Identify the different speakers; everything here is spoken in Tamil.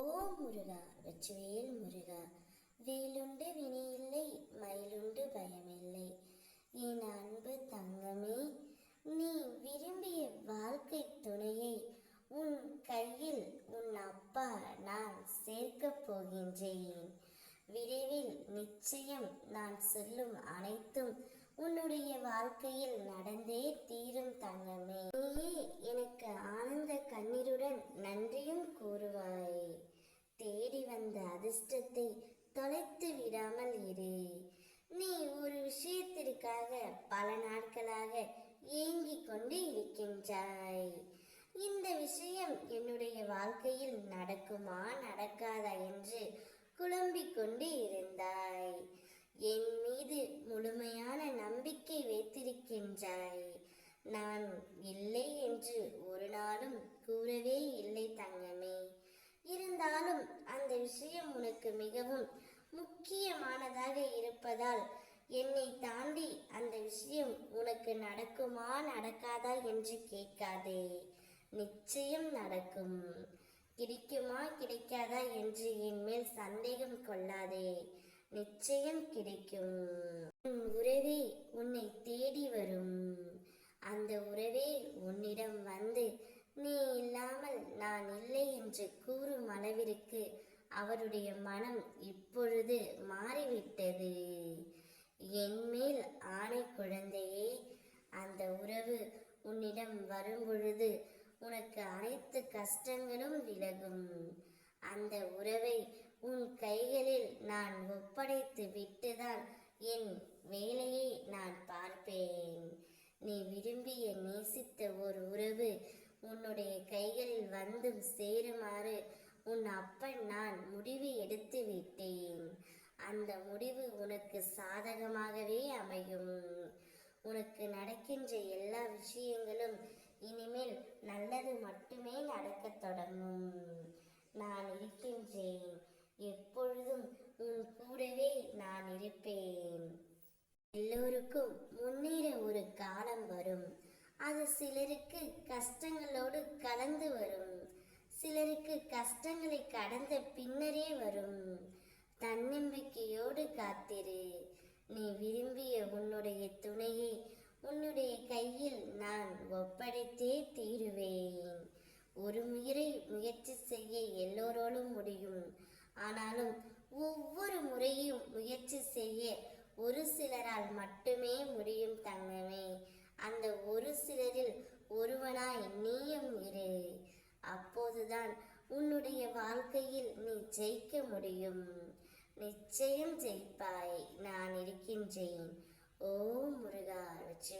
Speaker 1: ஓ முருகா வெற்றிவேல் முருகா வேலுண்டு வினையில்லை மயிலுண்டு பயமில்லை. என் அன்பு தங்கமே நீ விரும்பிய வாழ்க்கை துணையை உன் கையில் உன் அப்பா நான் சேர்க்கப் போகின்றேன். விரைவில் நிச்சயம் நான் சொல்லும் அனைத்தும் உன்னுடைய வாழ்க்கையில் நடந்தே தீ அதிர்ஷ்டத்தை தொலைத்து விடாமல் இரு. நீ ஒரு விஷயத்திற்காக பல நாட்களாக ஏங்கிக் கொண்டு இருக்கின்றாய். இந்த விஷயம் என்னுடைய வாழ்க்கையில் நடக்குமா நடக்காதா என்று குழம்பிக் கொண்டு இருந்தாய். என் மீது முழுமையான நம்பிக்கை வைத்திருக்கின்றாய். நான் விஷயம் உனக்கு மிகவும் முக்கியமானதாக இருப்பதால் என்னை தாண்டி அந்த விஷயம் உனக்கு நடக்குமா நடக்காதா என்று கேட்காதே. நிச்சயம் நடக்கும். கிடைக்குமா கிடைக்காதா என்று என் மேல் சந்தேகம் கொள்ளாதே. நிச்சயம் கிடைக்கும். உன் உறவே உன்னை தேடி வரும். அந்த உறவே உன்னிடம் வந்து நீ இல்லாமல் நான் இல்லை என்று கூறும் அளவிற்கு அவருடைய மனம் இப்பொழுது மாறிவிட்டது. என் மேல் ஆணை குழந்தையே அந்த உறவு உன்னிடம் வரும்பொழுது உனக்கு அனைத்து கஷ்டங்களும் விலகும். அந்த உறவை உன் கைகளில் நான் ஒப்படைத்து விட்டுதான் என் வேலையை நான் பார்ப்பேன். நீ விரும்பிய நேசித்த ஒரு உறவு உன்னுடைய கைகளில் வந்து சேருமாறு உன் அப்பன் நான் முடிவு எடுத்து விட்டேன். அந்த முடிவு உனக்கு சாதகமாகவே அமையும். உனக்கு நடக்கின்ற எல்லா விஷயங்களும் இனிமேல் நல்லது மட்டுமே நடக்கத் தொடங்கும். நான் இருக்கின்றேன். எப்பொழுதும் உன் கூடவே நான் இருப்பேன். எல்லோருக்கும் முன்னேற ஒரு காலம் வரும். அது சிலருக்கு கஷ்டங்களோடு கலந்து வரும். சிலருக்கு கஷ்டங்களை கடந்த பின்னரே வரும். தன்னம்பிக்கையோடு காத்திரு. நீ விரும்பிய உன்னுடைய துணையை உன்னுடைய கையில் நான் ஒப்படைத்தே தீருவேன். ஒரு முறை முயற்சி செய்ய எல்லோரோடும் முடியும். ஆனாலும் ஒவ்வொரு முறையும் முயற்சி செய்ய ஒரு சிலரால் மட்டுமே முடியும் தங்கமே. அந்த ஒரு சிலரில் ஒருவனாய் நீயும் இரு. அப்போதுதான் உன்னுடைய வாழ்க்கையில் நீ ஜெயிக்க முடியும். நிச்சயம் ஜெயிப்பாய். நான் இருக்கின்றேன். ஓ முருகா வெற்றிவேல்